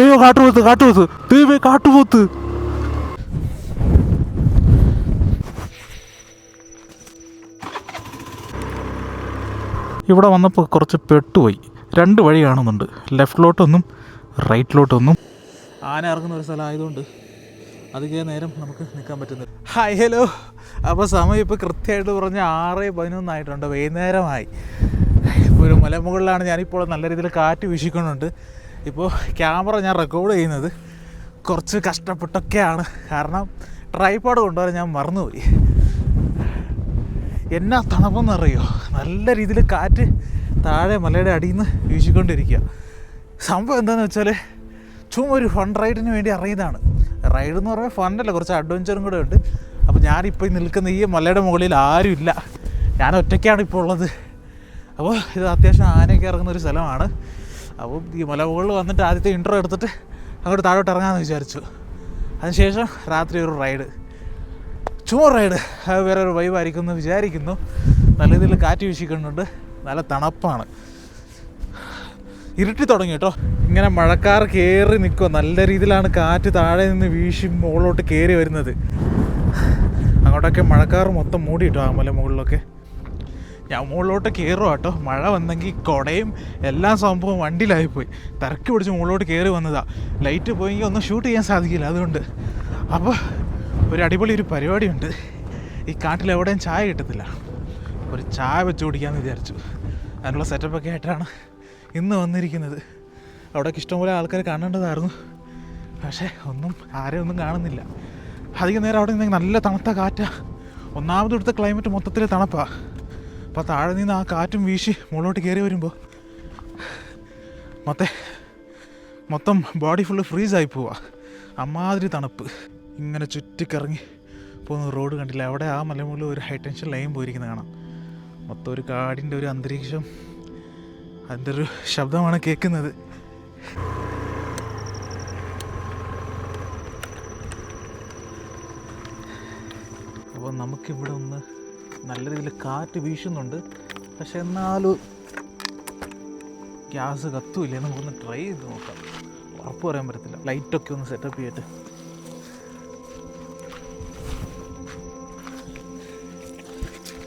അയ്യോ കാട്ടുപോത്ത് കാട്ടുപോത്ത് ദൈവമേ കാട്ടുപോത്ത് ഇവിടെ വന്നപ്പോൾ കുറച്ച് പെട്ടുപോയി. രണ്ട് വഴി കാണുന്നുണ്ട്. ലെഫ്റ്റിലോട്ടൊന്നും റൈറ്റിലോട്ടൊന്നും. ആന ഇറങ്ങുന്ന ഒരു സ്ഥലമായതുകൊണ്ട് അധികം നേരം നമുക്ക് നിൽക്കാൻ പറ്റുന്നില്ല. Hi hello. അപ്പോൾ സമയം ഇപ്പോൾ കൃത്യമായിട്ട് പറഞ്ഞ ആറ് പതിനൊന്നായിട്ടുണ്ട് വൈകുന്നേരമായി. ഒരു മലമുകളിലാണ് ഞാനിപ്പോൾ നല്ല രീതിയിൽ കാറ്റ് വീശിക്കൊണ്ടുണ്ട്. ഇപ്പോൾ ക്യാമറ ഞാൻ റെക്കോർഡ് ചെയ്യുന്നത് കുറച്ച് കഷ്ടപ്പെട്ടൊക്കെയാണ്. കാരണം ട്രൈപ്പാഡ് കൊണ്ടുവരാൻ ഞാൻ മറന്നുപോയി. എന്നാ തണുപ്പെന്നറിയോ? നല്ല രീതിയിൽ കാറ്റ് താഴെ മലയുടെ അടിയിൽ നിന്ന് വീശിക്കൊണ്ടിരിക്കുക. സംഭവം എന്താണെന്ന് വെച്ചാൽ ചുമ്മാ ഒരു ഫൺ റൈഡിന് വേണ്ടി ഇറങ്ങിയതാണ്. റൈഡ് എന്ന് പറഞ്ഞാൽ ഫണ്ടല്ല കുറച്ച് അഡ്വഞ്ചറും കൂടെ ഉണ്ട്. അപ്പോൾ ഞാനിപ്പോൾ നിൽക്കുന്ന ഈ മലയുടെ മുകളിൽ ആരുമില്ല ഞാൻ ഒറ്റയ്ക്കാണ് ഇപ്പോൾ ഉള്ളത്. അപ്പോൾ ഇത് അത്യാവശ്യം ആനയൊക്കെ ഇറങ്ങുന്ന ഒരു സ്ഥലമാണ്. അപ്പോൾ ഈ മല മുകളിൽ വന്നിട്ട് ആദ്യത്തെ ഇൻട്രോ എടുത്തിട്ട് അങ്ങോട്ട് താഴോട്ട് ഇറങ്ങാമെന്ന് വിചാരിച്ചു. അതിനുശേഷം രാത്രി ഒരു റൈഡ് ചുമ റൈഡ് അത് വേറെ ഒരു വൈബായിരിക്കും എന്ന് വിചാരിക്കുന്നു. നല്ല രീതിയിൽ കാറ്റ് വീശിക്കുന്നുണ്ട്. നല്ല തണുപ്പാണ്. ഇരുട്ടി തുടങ്ങി കേട്ടോ. ഇങ്ങനെ മഴക്കാർ കയറി നിൽക്കുക നല്ല രീതിയിലാണ് കാറ്റ് താഴെ നിന്ന് വീശി മുകളിലോട്ട് കയറി വരുന്നത്. അങ്ങോട്ടൊക്കെ മഴക്കാർ മൊത്തം മൂടി കേട്ടോ ആ മല മുകളിലൊക്കെ ഞാൻ മുകളിലോട്ട് കയറുക കേട്ടോ. മഴ വന്നെങ്കിൽ കുടയും എല്ലാ സംഭവവും വണ്ടിയിലായിപ്പോയി. തിരക്കി പിടിച്ച് മുകളിലോട്ട് കയറി വന്നതാ. ലൈറ്റ് പോയെങ്കിൽ ഒന്നും ഷൂട്ട് ചെയ്യാൻ സാധിക്കില്ല അതുകൊണ്ട്. അപ്പോൾ ഒരു അടിപൊളി ഒരു പരിപാടിയുണ്ട്. ഈ കാട്ടിൽ എവിടെയും ചായ കിട്ടത്തില്ല. ഒരു ചായ വെച്ച് കുടിക്കാമെന്ന് വിചാരിച്ചു. അതിനുള്ള സെറ്റപ്പൊക്കെ ആയിട്ടാണ് ഇന്ന് വന്നിരിക്കുന്നത്. അവിടെയൊക്കെ ഇഷ്ടംപോലെ ആൾക്കാർ കാണേണ്ടതായിരുന്നു. പക്ഷേ ഒന്നും ആരെയും ഒന്നും കാണുന്നില്ല. അധികം നേരം അവിടെ നിന്നെങ്കിൽ നല്ല തണുത്ത കാറ്റാണ് ഒന്നാമത് ഇവിടുത്തെ ക്ലൈമറ്റ് മൊത്തത്തിൽ തണുപ്പാ. അപ്പോൾ താഴെ നിന്ന് ആ കാറ്റും വീശി മുകളിലോട്ട് കയറി വരുമ്പോൾ മൊത്തം മൊത്തം ബോഡി ഫുള്ള് ഫ്രീസായി പോവാ. അമ്മാതിരി തണുപ്പ്. ഇങ്ങനെ ചുറ്റിക്കറങ്ങി പോകുന്ന റോഡ് കണ്ടില്ല? അവിടെ ആ മലമുകളിൽ ഒരു ഹൈ ടെൻഷൻ ലൈൻ പോയിരിക്കുന്നത് കാണാം. മൊത്തം ഒരു കാടിന്റെ ഒരു അന്തരീക്ഷം. അതിന്റെ ഒരു ശബ്ദമാണ് കേൾക്കുന്നത്. അപ്പോൾ നമുക്കിവിടെ ഒന്ന് നല്ല രീതിയിൽ കാറ്റ് വീശുന്നുണ്ട്. പക്ഷെ എന്നാലും ഗ്യാസ് കത്തുമില്ലേ നമുക്കൊന്ന് ട്രൈ ചെയ്ത് നോക്കാം. ഉറപ്പ് പറയാൻ പറ്റത്തില്ല. ലൈറ്റൊക്കെ ഒന്ന് സെറ്റപ്പ് ചെയ്തിട്ട്.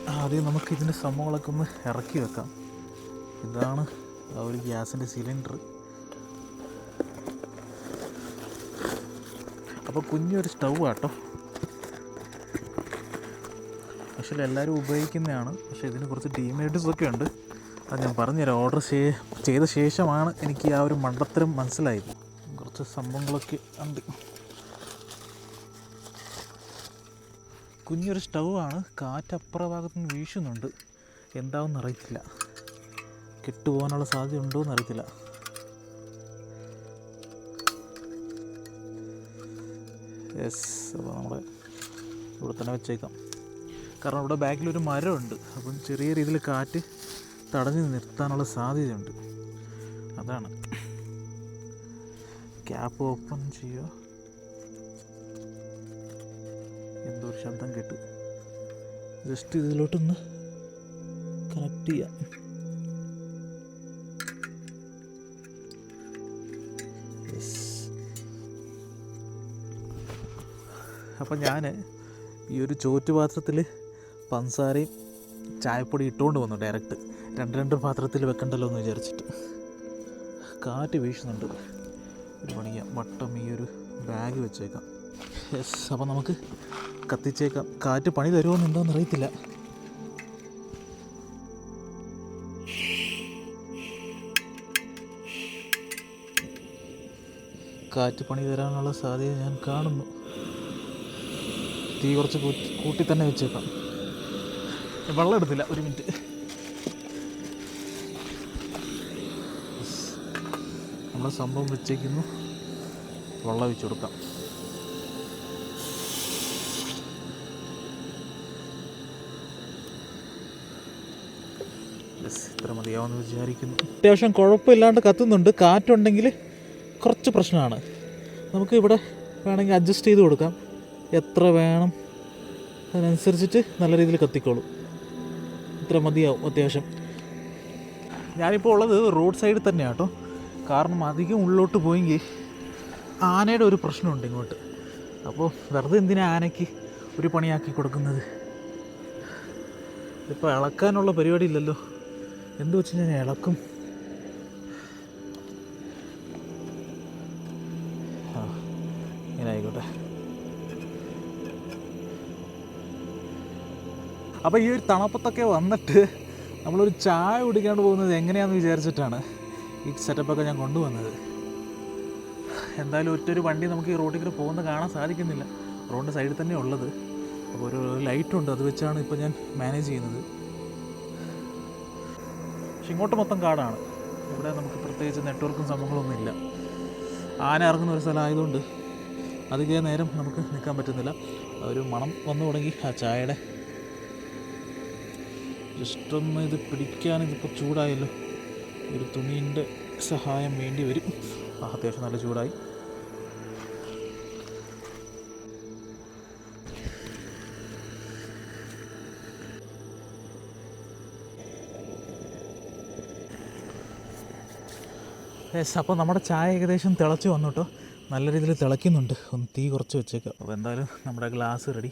ആദ്യം നമുക്ക് ഇതിന്റെ സംഭവങ്ങളൊക്കെ ഒന്ന് ഇറക്കി വെക്കാം. ഇതാണ് ആ ഒരു ഗ്യാസിന്റെ സിലിണ്ടർ. അപ്പോൾ കുഞ്ഞൊരു സ്റ്റൗ ആട്ടോ പക്ഷേ എല്ലാവരും ഉപയോഗിക്കുന്നതാണ്. പക്ഷേ ഇതിന് കുറച്ച് ഡീമേരിറ്റ്സ് ഒക്കെ ഉണ്ട്. അത് ഞാൻ പറഞ്ഞുതരാം. ഓർഡർ ചെയ്ത ശേഷമാണ് എനിക്ക് ആ ഒരു മണ്ടത്തരം മനസ്സിലായത്. കുറച്ച് സംഭവങ്ങളൊക്കെ ഉണ്ട്. കുഞ്ഞൊരു സ്റ്റൗ ആണ് കാറ്റ് അപ്പുറ ഭാഗത്ത് നിന്ന് വീശുന്നുണ്ട്. എന്താവും അറിയത്തില്ല. കെട്ടുപോകാനുള്ള സാധ്യത ഉണ്ടോ എന്ന് അറിയത്തില്ല. യെസ് അപ്പോൾ നമ്മൾ ഇവിടെ തന്നെ വെച്ചേക്കാം. കാരണം അവിടെ ബാക്കിലൊരു മരമുണ്ട്. അപ്പം ചെറിയ രീതിയിൽ കാറ്റ് തടഞ്ഞു നിർത്താനുള്ള സാധ്യതയുണ്ട്. അതാണ്. ക്യാപ്പ് ഓപ്പൺ ചെയ്യുക. എന്തോ ഒരു ശബ്ദം കേട്ടു. ജസ്റ്റ് ഇതിലോട്ടൊന്ന് കണക്ട് ചെയ്യാം. അപ്പം ഞാൻ ഈ ഒരു ചോറ്റുപാത്രത്തിൽ പഞ്ചസാരയും ചായപ്പൊടി ഇട്ടുകൊണ്ട് വന്നു ഡയറക്റ്റ് രണ്ട് രണ്ട് പാത്രത്തിൽ വെക്കണ്ടല്ലോ എന്ന് വിചാരിച്ചിട്ട്. കാറ്റ് വീശുന്നുണ്ട്. ഒരു പണിയാം വട്ടം ഈ ഒരു ബാഗ് വെച്ചേക്കാം. യെസ് അപ്പം നമുക്ക് കത്തിച്ചേക്കാം. കാറ്റ് പണി തരുമോ എന്നുണ്ടോയെന്ന് അറിയത്തില്ല. കാറ്റ് പണി തരാനുള്ള സാധ്യത ഞാൻ കാണുന്നു. തീ കുറച്ച് കൂട്ടി തന്നെ വെച്ചേക്കാം. വെള്ളം എടുത്തില്ല ഒരു മിനിറ്റ്. നമ്മൾ സംഭവം വെച്ചേക്കുന്നു. വെള്ളം വെച്ച് കൊടുക്കാം. ഇത്ര മതിയാവുമെന്ന് വിചാരിക്കുന്നു. അത്യാവശ്യം കുഴപ്പമില്ലാണ്ട് കത്തുന്നുണ്ട്. കാറ്റുണ്ടെങ്കിൽ കുറച്ച് പ്രശ്നമാണ്. നമുക്ക് ഇവിടെ വേണമെങ്കിൽ അഡ്ജസ്റ്റ് ചെയ്ത് കൊടുക്കാം. എത്ര വേണം? അതിനനുസരിച്ചിട്ട് നല്ല രീതിയിൽ കത്തിക്കോളും. ഇത്ര മതിയാവും അത്യാവശ്യം. ഞാനിപ്പോൾ ഉള്ളത് റോഡ് സൈഡിൽ തന്നെയാണ് കേട്ടോ കാരണം അധികം ഉള്ളോട്ട് പോയെങ്കിൽ ആനയുടെ ഒരു പ്രശ്നമുണ്ട് ഇങ്ങോട്ട്. അപ്പോൾ വെറുതെ എന്തിനാ ആനയ്ക്ക് ഒരു പണിയാക്കി കൊടുക്കുന്നത്? ഇപ്പോൾ ഇളക്കാനുള്ള പരിപാടി ഇല്ലല്ലോ. എന്ത് വെച്ച് ഞാൻ ഇളക്കും? അപ്പോൾ ഈ ഒരു തണുപ്പത്തൊക്കെ വന്നിട്ട് നമ്മളൊരു ചായ കുടിക്കാണ്ട് പോകുന്നത് എങ്ങനെയാണെന്ന് വിചാരിച്ചിട്ടാണ് ഈ സെറ്റപ്പൊക്കെ ഞാൻ കൊണ്ടുവന്നത്. എന്തായാലും ഒറ്റൊരു വണ്ടി നമുക്ക് ഈ റോഡിൽ കൂടെ പോകുന്നത് കാണാൻ സാധിക്കുന്നില്ല. റോഡിന്റെ സൈഡിൽ തന്നെ ഉള്ളത്. അപ്പോൾ ഒരു ലൈറ്റുണ്ട് അത് വെച്ചാണ് ഇപ്പോൾ ഞാൻ മാനേജ് ചെയ്യുന്നത്. പക്ഷെ ഇങ്ങോട്ട് മൊത്തം കാടാണ്. ഇവിടെ നമുക്ക് പ്രത്യേകിച്ച് നെറ്റ്വർക്കും സംഭവങ്ങളൊന്നും ഇല്ല. ആന ഇറങ്ങുന്ന ഒരു സ്ഥലമായതുകൊണ്ട് അധികം നേരം നമുക്ക് നിൽക്കാൻ പറ്റുന്നില്ല. ഒരു മണം വന്നു തുടങ്ങി ആ ചായയുടെ ജസ്റ്റ് ഒന്ന് ഇത് പിടിക്കാൻ ഇതിപ്പോൾ ചൂടായല്ലോ. ഒരു തുണീന്റെ സഹായം വേണ്ടി വരും. അത്യാവശ്യം നല്ല ചൂടായി. യെസ് അപ്പോൾ നമ്മുടെ ചായ ഏകദേശം തിളച്ച് വന്നു കേട്ടോ നല്ല രീതിയിൽ തിളയ്ക്കുന്നുണ്ട്. ഒന്ന് തീ കുറച്ച് വെച്ചേക്കാം. അപ്പോൾ എന്തായാലും നമ്മുടെ ഗ്ലാസ് റെഡി.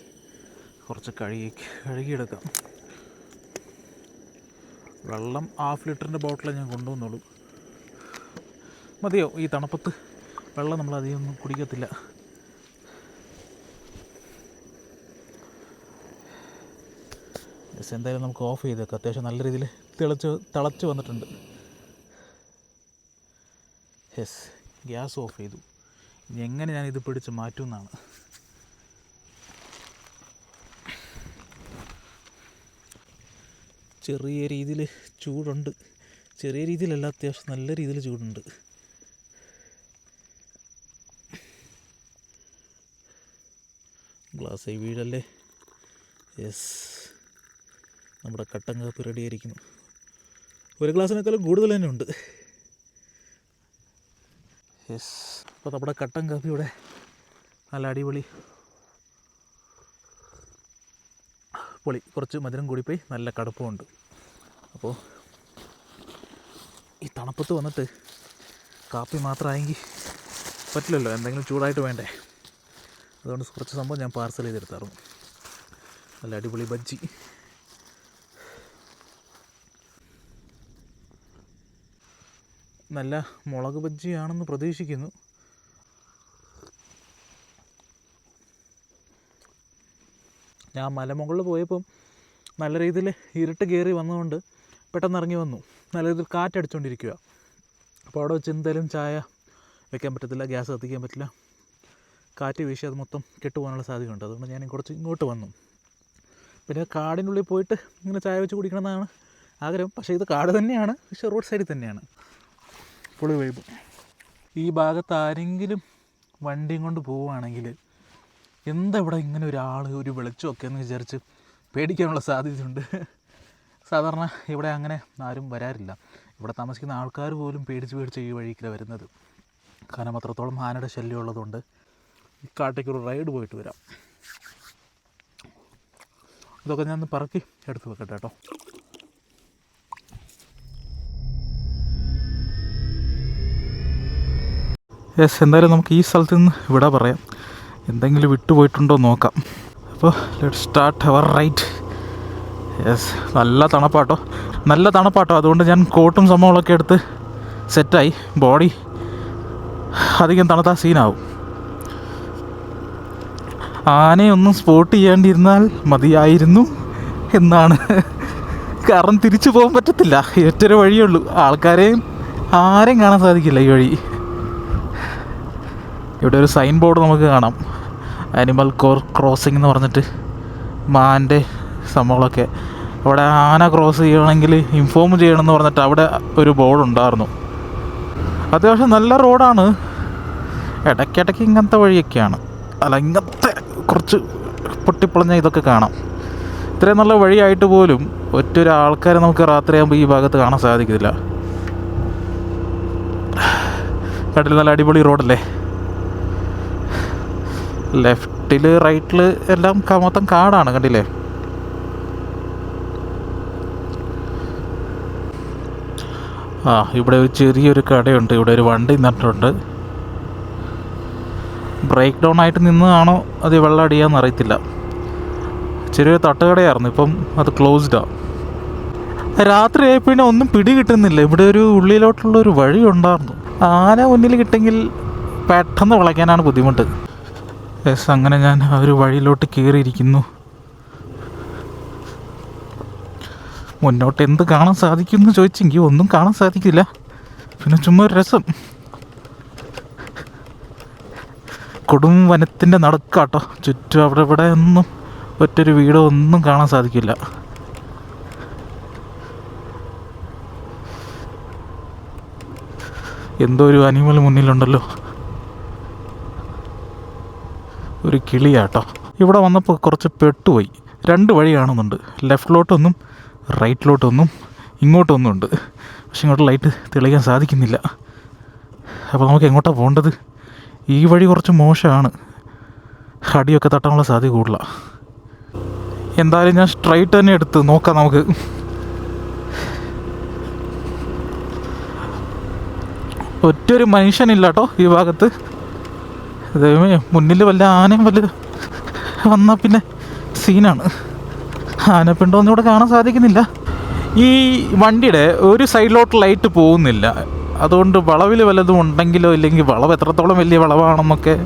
കുറച്ച് കഴുകി കഴുകിയെടുക്കാം. വെള്ളം ഹാഫ് ലിറ്ററിന്റെ ബോട്ടിലേ ഞാൻ കൊണ്ടുവന്നുള്ളൂ. മതിയോ? ഈ തണുപ്പത്ത് വെള്ളം നമ്മൾ അധികം ഒന്നും കുടിക്കത്തില്ല. എന്തായാലും നമുക്ക് ഓഫ് ചെയ്തേക്കാം. അത്യാവശ്യം നല്ല രീതിയിൽ തിളച്ച് തിളച്ച് വന്നിട്ടുണ്ട്. യെസ് ഗ്യാസ് ഓഫ് ചെയ്തു. ഇനി എങ്ങനെ ഞാൻ ഇത് പിടിച്ച് മാറ്റുമെന്നാണ്. ചെറിയ രീതിയിൽ ചൂടുണ്ട്. ചെറിയ രീതിയിലല്ല അത്യാവശ്യം നല്ല രീതിയിൽ ചൂടുണ്ട്. ഗ്ലാസ് വീടല്ലേ? യെസ് നമ്മുടെ കട്ടൻ കാപ്പി റെഡി ആയിരിക്കുന്നു ഒരു ഗ്ലാസ്സിനേക്കാളും കൂടുതൽ തന്നെ ഉണ്ട്. യെസ് അപ്പോൾ നമ്മുടെ കട്ടൻ കാപ്പി ഇവിടെ നല്ല അടിപൊളി പൊളി. കുറച്ച് മധുരം കൂടിപ്പോയി നല്ല കടുപ്പമുണ്ട്. അപ്പോൾ ഈ തണുപ്പത്ത് വന്നിട്ട് കാപ്പി മാത്രമായെങ്കിൽ പറ്റില്ലല്ലോ. എന്തെങ്കിലും ചൂടായിട്ട് വേണ്ടേ? അതുകൊണ്ട് കുറച്ച് സംഭവം ഞാൻ പാർസൽ ചെയ്തെടുത്തായിരുന്നു. നല്ല അടിപൊളി ബജ്ജി. നല്ല മുളക് ബജ്ജിയാണെന്ന് പ്രതീക്ഷിക്കുന്നു. ഞാൻ മലമുകളിൽ പോയപ്പം നല്ല രീതിയിൽ ഇരുട്ട് കയറി വന്നതുകൊണ്ട് പെട്ടെന്ന് ഇറങ്ങി വന്നു. നല്ല രീതിയിൽ കാറ്റടിച്ചുകൊണ്ടിരിക്കുക അപ്പോൾ അവിടെ വെച്ച് എന്തായാലും ചായ വെക്കാൻ പറ്റത്തില്ല ഗ്യാസ് കത്തിക്കാൻ പറ്റില്ല. കാറ്റ് വീശി അത് മൊത്തം കെട്ടുപോകാനുള്ള സാധ്യതയുണ്ട്. അതുകൊണ്ട് ഞാൻ കുറച്ച് ഇങ്ങോട്ട് വന്നു. പിന്നെ കാടിനുള്ളിൽ പോയിട്ട് ഇങ്ങനെ ചായ വെച്ച് കുടിക്കണമെന്നാണ് ആഗ്രഹം. പക്ഷേ ഇത് കാട് തന്നെയാണ് പക്ഷേ റോഡ് സൈഡിൽ തന്നെയാണ്. പൊളി വൈബ്. ഈ ഭാഗത്ത് ആരെങ്കിലും വണ്ടിയും കൊണ്ട് പോവുകയാണെങ്കിൽ എന്താ ഇവിടെ ഇങ്ങനെ ഒരാൾ ഒരു വെളിച്ചമൊക്കെ എന്ന് വിചാരിച്ച് പേടിക്കാനുള്ള സാധ്യതയുണ്ട്. സാധാരണ ഇവിടെ അങ്ങനെ ആരും വരാറില്ല. ഇവിടെ താമസിക്കുന്ന ആൾക്കാർ പോലും പേടിച്ച് പേടിച്ച് ഈ വഴിക്കിലാണ് വരുന്നത്. കാരണം അത്രത്തോളം ആനയുടെ ശല്യം ഉള്ളതുകൊണ്ട് ഈ കാട്ടേക്ക് ഒരു റൈഡ് പോയിട്ട് വരാം. ഇതൊക്കെ ഞാൻ പറക്കി എടുത്ത് വെക്കട്ടെ കേട്ടോ. യെസ് എന്തായാലും നമുക്ക് ഈ സ്ഥലത്ത് നിന്ന് ഇവിടെ പറയാം. എന്തെങ്കിലും വിട്ടുപോയിട്ടുണ്ടോ നോക്കാം. അപ്പോൾ ലെറ്റ് സ്റ്റാർട്ട് അവർ റൈറ്റ് യെസ് നല്ല തണുപ്പാട്ടോ. നല്ല തണുപ്പാട്ടോ. അതുകൊണ്ട് ഞാൻ കോട്ടും സംഭവങ്ങളൊക്കെ എടുത്ത് സെറ്റായി ബോഡി അധികം തണുത്ത സീനാവും ആനയൊന്നും സ്പോട്ട് ചെയ്യാണ്ടിരുന്നാൽ മതിയായിരുന്നു എന്നാണ്. കാരണം തിരിച്ചു പോകാൻ പറ്റത്തില്ല. ഏറ്റൊരു വഴിയുള്ളൂ ആൾക്കാരെയും ആരെയും കാണാൻ സാധിക്കില്ല ഈ വഴി. ഇവിടെ ഒരു സൈൻ ബോർഡ് നമുക്ക് കാണാം. ആനിമൽ കോർ ക്രോസിംഗ് എന്ന് പറഞ്ഞിട്ട് മാന്റെ സംഭവങ്ങളൊക്കെ. അവിടെ ആന ക്രോസ് ചെയ്യണമെങ്കിൽ ഇൻഫോം ചെയ്യണമെന്ന് പറഞ്ഞിട്ട് അവിടെ ഒരു ബോർഡ് ഉണ്ടായിരുന്നു. അത്യാവശ്യം നല്ല റോഡാണ് ഇടയ്ക്കിടയ്ക്ക് ഇങ്ങനത്തെ വഴിയൊക്കെയാണ്. അല്ല ഇങ്ങനത്തെ കുറച്ച് പൊട്ടിപ്പൊളഞ്ഞ ഇതൊക്കെ കാണാം. ഇത്രയും നല്ല വഴിയായിട്ട് പോലും ഒറ്റൊരു ആൾക്കാരെ നമുക്ക് രാത്രിയാകുമ്പോൾ ഈ ഭാഗത്ത് കാണാൻ സാധിക്കില്ല കടലിൽ നല്ല അടിപൊളി റോഡല്ലേ ലെഫ്റ്റിൽ റൈറ്റിൽ എല്ലാം മൊത്തം കാടാണ് കണ്ടില്ലേ? ആ ഇവിടെ ഒരു ചെറിയൊരു കടയുണ്ട്. ഇവിടെ ഒരു വണ്ടി നിന്നിട്ടുണ്ട്. ബ്രേക്ക് ഡൗൺ ആയിട്ട് നിന്നതാണോ അത് വെള്ളം അടിയാന്ന് അറിയത്തില്ല. ചെറിയൊരു തട്ടുകടയായിരുന്നു ഇപ്പം അത് ക്ലോസ്ഡാണ് രാത്രി പിന്നെ ഒന്നും പിടി കിട്ടുന്നില്ല ഇവിടെ ഒരു ഉള്ളിലോട്ടുള്ള ഒരു വഴി ഉണ്ടായിരുന്നു. ആന മുന്നിൽ കിട്ടെങ്കിൽ പെട്ടെന്ന് വിളയ്ക്കാനാണ് ബുദ്ധിമുട്ട്. യെസ് അങ്ങനെ ഞാൻ ആ ഒരു വഴിയിലോട്ട് കയറിയിരിക്കുന്നു മുന്നോട്ട് എന്ത് കാണാൻ സാധിക്കുമെന്ന് ചോദിച്ചെങ്കിൽ ഒന്നും കാണാൻ സാധിക്കില്ല. പിന്നെ ചുമ്മാ ഒരു രസം. കൊടും വനത്തിന്റെ നടക്കാട്ടോ. ചുറ്റും അവിടെ ഇവിടെ ഒന്നും ഒറ്റൊരു വീടോ ഒന്നും കാണാൻ സാധിക്കില്ല. എന്തോ ഒരു അനിമൽ മുന്നിലുണ്ടല്ലോ. ഒരു കിളിയാട്ടോ. ഇവിടെ വന്നപ്പോൾ കുറച്ച് പെട്ടുപോയി. രണ്ട് വഴി കാണുന്നുണ്ട്. ലെഫ്റ്റിലോട്ടൊന്നും റൈറ്റിലോട്ടൊന്നും ഇങ്ങോട്ടൊന്നും ഉണ്ട് പക്ഷെ ഇങ്ങോട്ട് ലൈറ്റ് തെളിയിക്കാൻ സാധിക്കുന്നില്ല. അപ്പോൾ നമുക്ക് എങ്ങോട്ടാണ് പോകേണ്ടത്? ഈ വഴി കുറച്ച് മോശമാണ്. അടിയൊക്കെ തട്ടാനുള്ള സാധ്യത കൂടുതലാണ് എന്തായാലും ഞാൻ സ്ട്രൈറ്റ് തന്നെ എടുത്ത് നോക്കാം നമുക്ക്. ഒറ്റൊരു മനുഷ്യനില്ല കേട്ടോ ഈ ഭാഗത്ത്. ദൈവമേ മുന്നിൽ വല്ല ആനയും വല്ല വന്നാൽ പിന്നെ സീനാണ്. ആനപ്പിണ്ടോന്നും ഇവിടെ കാണാൻ സാധിക്കുന്നില്ല. ഈ വണ്ടിയുടെ ഒരു സൈഡിലോട്ട് ലൈറ്റ് പോകുന്നില്ല. അതുകൊണ്ട് വളവിൽ വല്ലതും ഉണ്ടെങ്കിലോ ഇല്ലെങ്കിൽ വളവ് എത്രത്തോളം വലിയ വളവാണെന്നൊക്കെ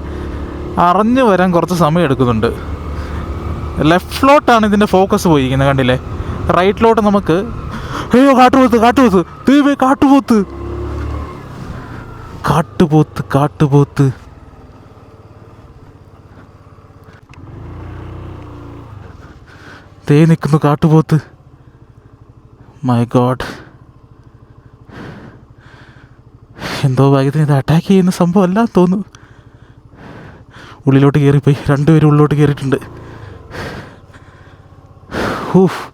അറിഞ്ഞു വരാൻ കുറച്ച് സമയം എടുക്കുന്നുണ്ട്. ലെഫ്റ്റിലോട്ടാണ് ഇതിന്റെ ഫോക്കസ് പോയിരിക്കുന്നത് കണ്ടില്ലേ? റൈറ്റിലോട്ട് നമുക്ക് അയ്യോ കാട്ടുപോത്ത് കാട്ടുപോത്ത് ദൈവമേ കാട്ടുപോത്ത്. കാട്ടുപോത്ത് കാട്ടുപോത്ത്. തേ നിൽക്കുന്നു കാട്ടുപോത്ത്. മൈ ഗോഡ് എന്തോ ഭാഗ്യത്തിന് ഇത് അറ്റാക്ക് ചെയ്യുന്ന സംഭവം അല്ല തോന്നുന്നു. ഉള്ളിലോട്ട് കയറിപ്പോയി. രണ്ടുപേരും ഉള്ളിലോട്ട് കയറിയിട്ടുണ്ട്. ഹൂഫ്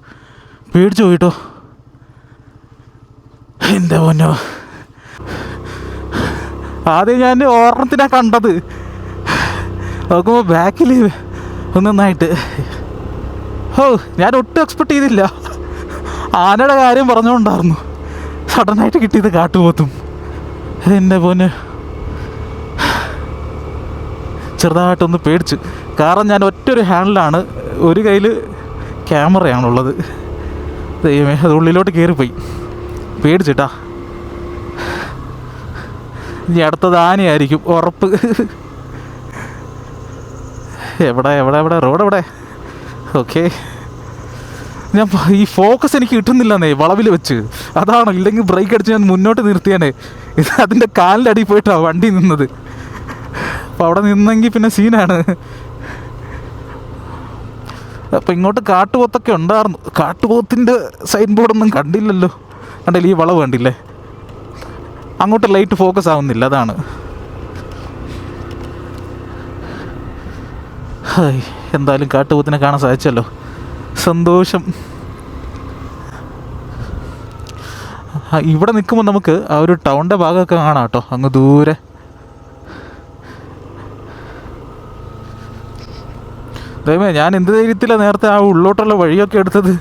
പേടിച്ചു പോയിട്ടോ. എന്താ പൊന്നോ. ആദ്യം ഞാൻ ഓർമ്മത്തിനാണ് കണ്ടത്. നോക്കുമ്പോൾ ബാക്കിൽ ഒന്നൊന്നായിട്ട് ഓ ഞാൻ ഒട്ടും എക്സ്പെക്ട് ചെയ്തില്ല. ആനയുടെ കാര്യം പറഞ്ഞുകൊണ്ടായിരുന്നു. സഡനായിട്ട് കിട്ടിയത് കാട്ടുപോത്തും. എന്റെ പോന് ചെറുതായിട്ടൊന്ന് പേടിച്ചു. കാരണം ഞാൻ ഒറ്റൊരു ഹാൻഡിലാണ് ഒരു കയ്യിൽ ക്യാമറയാണുള്ളത് ദൈവമേ അത് ഉള്ളിലോട്ട് കയറിപ്പോയി പേടിച്ചിട്ടാ. ഇനി അടുത്തത് ആനയായിരിക്കും ഉറപ്പ്. എവിടെ എവിടെ എവിടെ? റോഡ് എവിടെ? ഓക്കെ ഞാൻ ഈ ഫോക്കസ് എനിക്ക് കിട്ടുന്നില്ലെന്നേ വളവിൽ വെച്ച്. അതാണോ ഇല്ലെങ്കിൽ ബ്രേക്ക് അടിച്ച് ഞാൻ മുന്നോട്ട് നിർത്തിയാനേ. ഇത് അതിന്റെ കാലിന്റെ അടിയിൽ പോയിട്ടാണ് വണ്ടി നിന്നത്. അപ്പം അവിടെ നിന്നെങ്കിൽ പിന്നെ സീനാണ് അപ്പം ഇങ്ങോട്ട് കാട്ടുപോത്തൊക്കെ ഉണ്ടായിരുന്നു. കാട്ടുപോത്തിന്റെ സൈൻ ബോർഡൊന്നും കണ്ടില്ലല്ലോ. കണ്ടില്ല ഈ വളവ് കണ്ടില്ലേ? അങ്ങോട്ട് ലൈറ്റ് ഫോക്കസ് ആവുന്നില്ല അതാണ്. ഹായ് എന്തായാലും കാട്ടുപോത്തിനെ കാണാൻ സാധിച്ചല്ലോ. സന്തോഷം. ഇവിടെ നിൽക്കുമ്പോൾ നമുക്ക് ആ ഒരു ടൗണിന്റെ ഭാഗമൊക്കെ കാണാം കേട്ടോ അങ്ങ് ദൂരെ. ദൈവമേ ഞാൻ എന്ത് ധൈര്യത്തിലാണ് നേരത്തെ ആ ഉള്ളോട്ടുള്ള വഴിയൊക്കെ എടുത്തത്?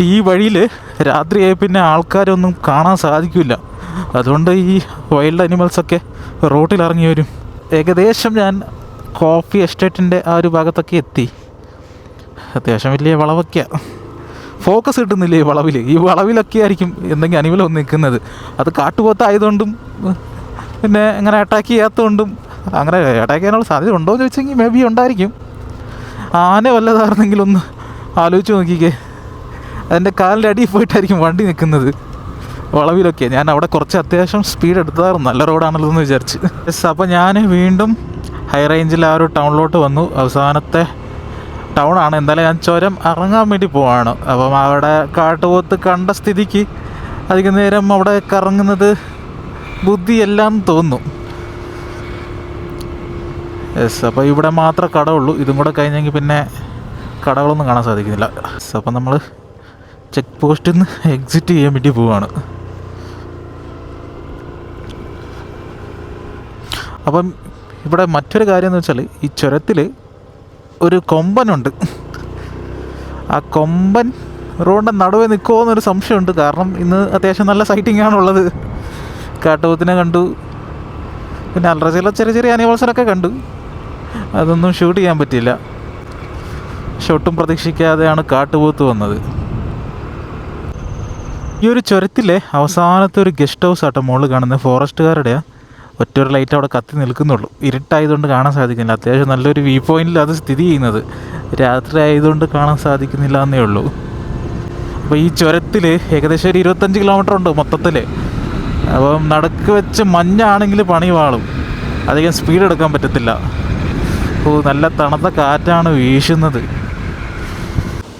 ഈ വഴിയിൽ രാത്രിയായി പിന്നെ ആൾക്കാരൊന്നും കാണാൻ സാധിക്കില്ല. അതുകൊണ്ട് ഈ വൈൽഡ് അനിമൽസൊക്കെ റോട്ടിൽ ഇറങ്ങി വരും. ഏകദേശം ഞാൻ കോഫി എസ്റ്റേറ്റിന്റെ ആ ഒരു ഭാഗത്തൊക്കെ എത്തി. അത്യാവശ്യം വലിയ വളവൊക്കെയാണ് ഫോക്കസ് കിട്ടുന്നില്ല ഈ വളവിൽ ഈ വളവിലൊക്കെ ആയിരിക്കും എന്തെങ്കിലും അനിമൽ വന്ന് നിൽക്കുന്നത്. അത് കാട്ടുപോത്തായതുകൊണ്ടും പിന്നെ അങ്ങനെ അറ്റാക്ക് ചെയ്യാത്തതുകൊണ്ടും അങ്ങനെ അറ്റാക്ക് ചെയ്യാനുള്ള സാധ്യത ഉണ്ടോ എന്ന് ചോദിച്ചെങ്കിൽ മേ ബി ഉണ്ടായിരിക്കും. ആന വല്ലതായിരുന്നെങ്കിലൊന്ന് ആലോചിച്ച് നോക്കിക്കേ. അതിന്റെ കാലിന്റെ അടിയിൽ പോയിട്ടായിരിക്കും വണ്ടി നിൽക്കുന്നത്. വളവിലൊക്കെ. ഞാൻ അവിടെ കുറച്ച് അത്യാവശ്യം സ്പീഡ് എടുത്തതായിരുന്നു നല്ല റോഡാണല്ലോ എന്ന് വിചാരിച്ച്. യെസ് അപ്പോൾ ഞാൻ വീണ്ടും ഹൈ റേഞ്ചിൽ ആ ഒരു ടൗണിലോട്ട് വന്നു. അവസാനത്തെ ടൗണാണ് എന്തായാലും ഞാൻ ചുരം ഇറങ്ങാൻ വേണ്ടി പോവാണ്. അപ്പം അവിടെ കാട്ടുപോത്ത് കണ്ട സ്ഥിതിക്ക് അധികം നേരം അവിടെ കറങ്ങുന്നത് ബുദ്ധിയെല്ലാം തോന്നും. യെസ് അപ്പോൾ ഇവിടെ മാത്രമേ കടമുള്ളൂ ഇതും കൂടെ കഴിഞ്ഞെങ്കിൽ പിന്നെ കടകളൊന്നും കാണാൻ സാധിക്കുന്നില്ല. യെസ് അപ്പം നമ്മൾ ചെക്ക് പോസ്റ്റിൽ നിന്ന് എക്സിറ്റ് ചെയ്യാൻ വേണ്ടി പോവാണ്. അപ്പം ഇവിടെ മറ്റൊരു കാര്യം എന്ന് വെച്ചാൽ ഈ ചുരത്തിൽ ഒരു കൊമ്പനുണ്ട്. ആ കൊമ്പൻ റോഡിന്റെ നടുവേ നിൽക്കുമോ എന്നൊരു സംശയമുണ്ട്. കാരണം ഇന്ന് അത്യാവശ്യം നല്ല സൈറ്റിംഗ് ആണുള്ളത്. കാട്ടുപോത്തിനെ കണ്ടു. പിന്നെ അല്ലറ ചെറിയ ചെറിയ അനിമൽസിനൊക്കെ കണ്ടു. അതൊന്നും ഷൂട്ട് ചെയ്യാൻ പറ്റിയില്ല. ഷോട്ടും പ്രതീക്ഷിക്കാതെയാണ് കാട്ടുപോത്ത് വന്നത്. ഈ ഒരു ചുരത്തിലെ അവസാനത്തെ ഒരു ഗസ്റ്റ് ഹൗസ് ആട്ടോ മുകളിൽ കാണുന്ന. ഫോറസ്റ്റുകാരുടെ ഒറ്റ ഒരു ലൈറ്റ് അവിടെ കത്തി നിൽക്കുന്നുള്ളൂ. ഇരുട്ടായതുകൊണ്ട് കാണാൻ സാധിക്കുന്നില്ല. അത്യാവശ്യം നല്ലൊരു വ്യൂ പോയിന്റിൽ അത് സ്ഥിതി ചെയ്യുന്നത്. രാത്രി ആയതുകൊണ്ട് കാണാൻ സാധിക്കുന്നില്ല എന്നേ ഉള്ളൂ. അപ്പോൾ ഈ ചുരത്തിൽ ഏകദേശം ഒരു ഇരുപത്തഞ്ച് കിലോമീറ്റർ ഉണ്ട് മൊത്തത്തിൽ അപ്പം നടക്ക് വെച്ച് മഞ്ഞാണെങ്കിൽ പണി വാളും. അധികം സ്പീഡ് എടുക്കാൻ പറ്റത്തില്ല. ഓ നല്ല തണുത്ത കാറ്റാണ് വീശുന്നത്.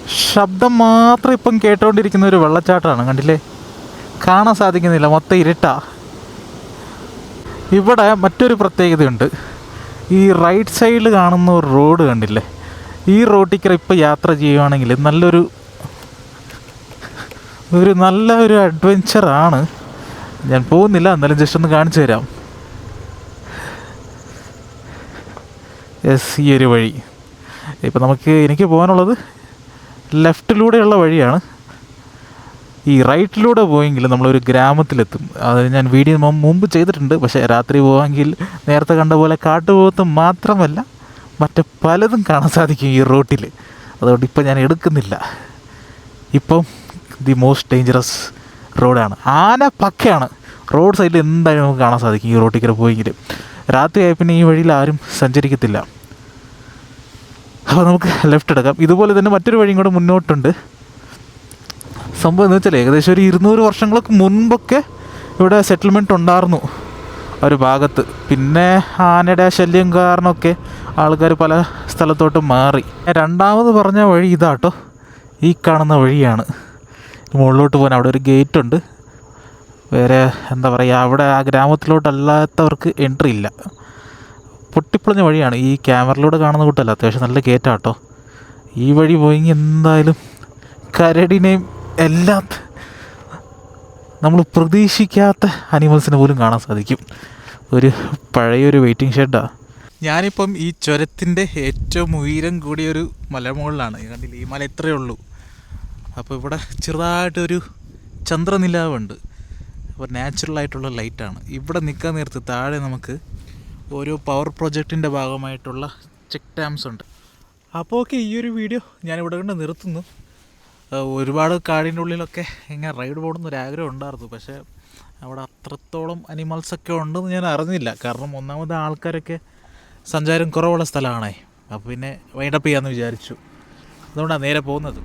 ശബ്ദം മാത്രം ഇപ്പം കേട്ടുകൊണ്ടിരിക്കുന്ന ഒരു വെള്ളച്ചാട്ടമാണ് കണ്ടില്ലേ? കാണാൻ സാധിക്കുന്നില്ല മൊത്തം ഇരുട്ടാ. ഇവിടെ മറ്റൊരു പ്രത്യേകതയുണ്ട്. ഈ റൈറ്റ് സൈഡിൽ കാണുന്ന ഒരു റോഡ് കണ്ടില്ലേ? ഈ റോട്ടിക്കറ ഇപ്പോൾ യാത്ര ചെയ്യുവാണെങ്കിൽ നല്ലൊരു ഒരു നല്ല ഒരു അഡ്വഞ്ചറാണ് ഞാൻ പോകുന്നില്ല എന്നാലും ജസ്റ്റ് ഒന്ന് കാണിച്ചു തരാം. യെസ് ഈ ഒരു വഴി. ഇപ്പം നമുക്ക് എനിക്ക് പോകാനുള്ളത് ലെഫ്റ്റിലൂടെയുള്ള വഴിയാണ്. ഈ റൈറ്റിലൂടെ പോയെങ്കിൽ നമ്മളൊരു ഗ്രാമത്തിലെത്തും. അത് ഞാൻ വീഡിയോ മുമ്പ് ചെയ്തിട്ടുണ്ട്. പക്ഷേ രാത്രി പോവാമെങ്കിൽ നേരത്തെ കണ്ട പോലെ കാട്ടുപോത്ത് മാത്രമല്ല മറ്റ് പലതും കാണാൻ സാധിക്കും ഈ റോട്ടിൽ അതുകൊണ്ട് ഇപ്പം ഞാൻ എടുക്കുന്നില്ല. ഇപ്പം ദി മോസ്റ്റ് ഡേഞ്ചറസ് റോഡാണ്. ആന പക്കയാണ്. റോഡ് സൈഡിൽ എന്തായാലും നമുക്ക് കാണാൻ സാധിക്കും ഈ റോട്ടിൽ കൂടെ പോയെങ്കിൽ. രാത്രിയായ പിന്നെ ഈ വഴിയിൽ ആരും സഞ്ചരിക്കത്തില്ല. അപ്പോൾ നമുക്ക് ലെഫ്റ്റ് എടുക്കാം. ഇതുപോലെ തന്നെ മറ്റൊരു വഴിയും കൂടെ മുന്നോട്ടുണ്ട്. സംഭവം എന്ന് വെച്ചാൽ ഏകദേശം ഒരു ഇരുന്നൂറ് വർഷങ്ങൾക്ക് മുൻപൊക്കെ ഇവിടെ സെറ്റിൽമെന്റ് ഉണ്ടായിരുന്നു ഒരു ഭാഗത്ത്. പിന്നെ ആനയുടെ ശല്യം കാരണമൊക്കെ ആൾക്കാർ പല സ്ഥലത്തോട്ട് മാറി. രണ്ടാമത് പറഞ്ഞ വഴി ഇതാട്ടോ ഈ കാണുന്ന വഴിയാണ്. മുകളിലോട്ട് പോകാൻ അവിടെ ഒരു ഗേറ്റ് ഉണ്ട്. വേറെ എന്താ പറയുക അവിടെ ആ ഗ്രാമത്തിലോട്ടല്ലാത്തവർക്ക് എൻട്രി ഇല്ല. പൊട്ടിപ്പൊളിഞ്ഞ വഴിയാണ് ഈ ക്യാമറയിലൂടെ കാണുന്ന കൂട്ടല്ല. അത്യാവശ്യം നല്ല കേറ്റാട്ടോ ഈ വഴി പോയെങ്കിൽ എന്തായാലും കരടിനെയും എല്ലാം നമ്മൾ പ്രതീക്ഷിക്കാത്ത അനിമൽസിനെ പോലും കാണാൻ സാധിക്കും. ഒരു പഴയൊരു വെയിറ്റിംഗ് ഷെഡാണ് ഞാനിപ്പം ഈ ചുരത്തിന്റെ ഏറ്റവും ഉയരം കൂടിയൊരു മലമുകളിലാണ്. കണ്ടില്ല? ഈ മല ഇത്രയേ ഉള്ളൂ. അപ്പോൾ ഇവിടെ ചെറുതായിട്ടൊരു ചന്ദ്രനിലാവുണ്ട്. അപ്പോൾ നാച്ചുറലായിട്ടുള്ള ലൈറ്റാണ് ഇവിടെ നിൽക്കാൻ നേരത്ത് താഴെ നമുക്ക് ഓരോ പവർ പ്രൊജക്റ്റിന്റെ ഭാഗമായിട്ടുള്ള ചെക്ക് ഡാംസ് ഉണ്ട്. അപ്പോൾ ഓക്കെ ഈ ഒരു വീഡിയോ ഞാനിവിടെ കൊണ്ട് നിർത്തുന്നു. ഒരുപാട് കാടിന്റെ ഉള്ളിലൊക്കെ ഇങ്ങനെ റൈഡ് പോകണമെന്ന് ആഗ്രഹം ഉണ്ടായിരുന്നു. പക്ഷേ അവിടെ അത്രത്തോളം അനിമൽസൊക്കെ ഉണ്ടെന്ന് ഞാൻ അറിഞ്ഞില്ല. കാരണം ഒന്നാമത് ആൾക്കാരൊക്കെ സഞ്ചാരം കുറവുള്ള സ്ഥലമാണേ. അപ്പോൾ പിന്നെ വൈൻഡപ്പ് ചെയ്യാമെന്ന് വിചാരിച്ചു. അതുകൊണ്ടാണ് നേരെ പോകുന്നത്.